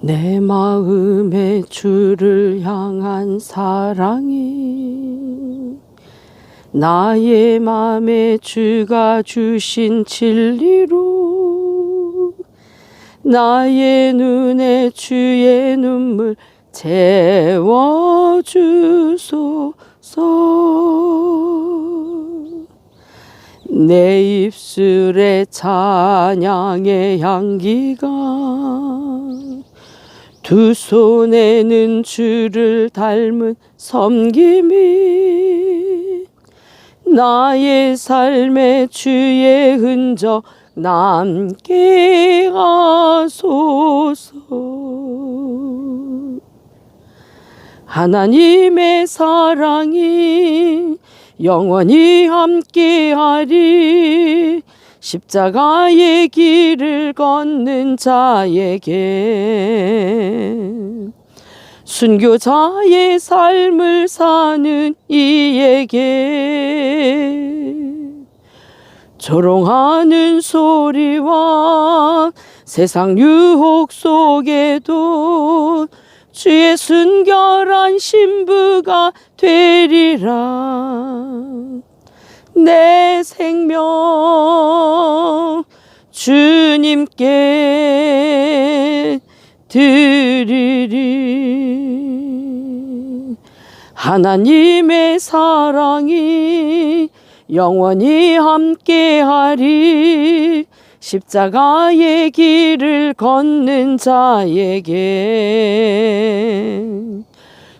내 마음의 주를 향한 사랑이 나의 맘에 주가 주신 진리로 나의 눈에 주의 눈물 채워주소서. 내 입술에 찬양의 향기가 두 손에는 주를 닮은 섬김이 나의 삶에 주의 흔적 남게 하소서. 하나님의 사랑이 영원히 함께하리 십자가의 길을 걷는 자에게 순교자의 삶을 사는 이에게 조롱하는 소리와 세상 유혹 속에도 주의 순결한 신부가 되리라. 내 생명 주님께 드리리. 하나님의 사랑이 영원히 함께하리. 십자가의 길을 걷는 자에게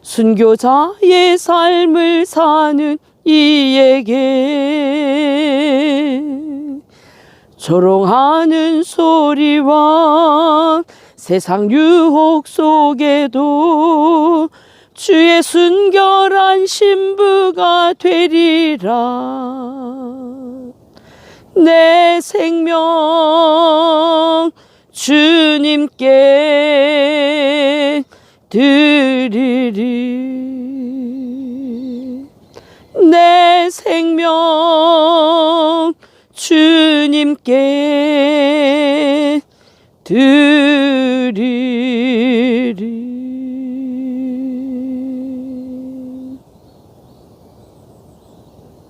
순교자의 삶을 사는 이에게 조롱하는 소리와 세상 유혹 속에도 주의 순결한 신부가 되리라. 내 생명 주님께 드리리. 내 생명 주님께 드리리